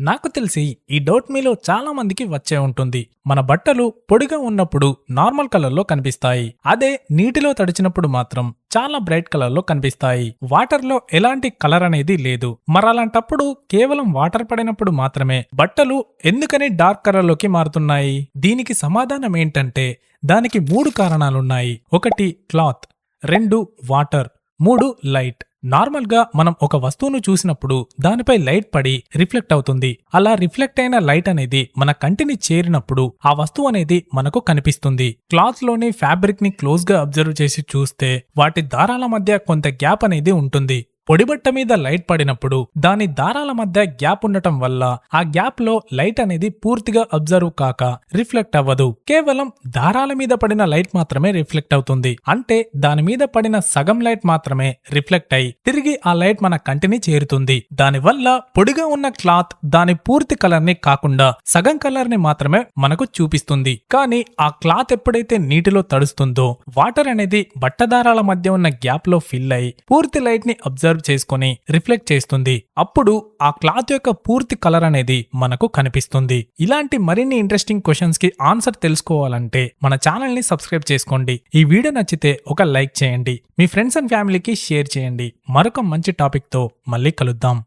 నాకు తెలిసి ఈ డౌట్ మీలో చాలా మందికి వచ్చే ఉంటుంది. మన బట్టలు పొడిగా ఉన్నప్పుడు నార్మల్ కలర్లో కనిపిస్తాయి. అదే నీటిలో తడిచినప్పుడు మాత్రం చాలా బ్రైట్ కలర్లో కనిపిస్తాయి. వాటర్లో ఎలాంటి కలర్ అనేది లేదు. మరలాంటప్పుడు కేవలం వాటర్ పడినప్పుడు మాత్రమే బట్టలు ఎందుకని డార్క్ కలర్లోకి మారుతున్నాయి? దీనికి సమాధానం ఏంటంటే దానికి మూడు కారణాలున్నాయి. ఒకటి క్లాత్ రెండు వాటర్ మూడు లైట్. నార్మల్గా మనం ఒక వస్తువును చూసినప్పుడు దానిపై లైట్ పడి రిఫ్లెక్ట్ అవుతుంది. అలా రిఫ్లెక్ట్ అయిన లైట్ అనేది మన కంటిని చేరినప్పుడు ఆ వస్తువు అనేది మనకు కనిపిస్తుంది. క్లాత్లోని ఫ్యాబ్రిక్ని క్లోజ్గా అబ్జర్వ్ చేసి చూస్తే వాటి దారాల మధ్య కొంత గ్యాప్ అనేది ఉంటుంది. పొడిబట్ట మీద లైట్ పడినప్పుడు దాని దారాల మధ్య గ్యాప్ ఉండటం వల్ల ఆ గ్యాప్లో లైట్ అనేది పూర్తిగా అబ్జర్వ్ కాక రిఫ్లెక్ట్ అవ్వదు. కేవలం దారాల మీద పడిన లైట్ మాత్రమే రిఫ్లెక్ట్ అవుతుంది. అంటే దాని మీద పడిన సగం లైట్ మాత్రమే రిఫ్లెక్ట్ అయి తిరిగి ఆ లైట్ మన కంటిని చేరుతుంది. దానివల్ల పొడిగా ఉన్న క్లాత్ దాని పూర్తి కలర్ని కాకుండా సగం కలర్ని మాత్రమే మనకు చూపిస్తుంది. కానీ ఆ క్లాత్ ఎప్పుడైతే నీటిలో తడుస్తుందో వాటర్ అనేది బట్టదారాల మధ్య ఉన్న గ్యాప్లో ఫిల్ అయి పూర్తి లైట్ని అబ్జర్వ్ చేసుకొని రిఫ్లెక్ట్ చేస్తుంది. అప్పుడు ఆ క్లాత్ యొక్క పూర్తి కలర్ అనేది మనకు కనిపిస్తుంది. ఇలాంటి మరిన్ని ఇంట్రెస్టింగ్ క్వశ్చన్స్కి ఆన్సర్ తెలుసుకోవాలంటే మన ఛానల్ని సబ్స్క్రైబ్ చేసుకోండి. ఈ వీడియో నచ్చితే ఒక లైక్ చేయండి. మీ ఫ్రెండ్స్ అండ్ ఫ్యామిలీకి షేర్ చేయండి. మరొక మంచి టాపిక్తో మళ్ళీ కలుద్దాం.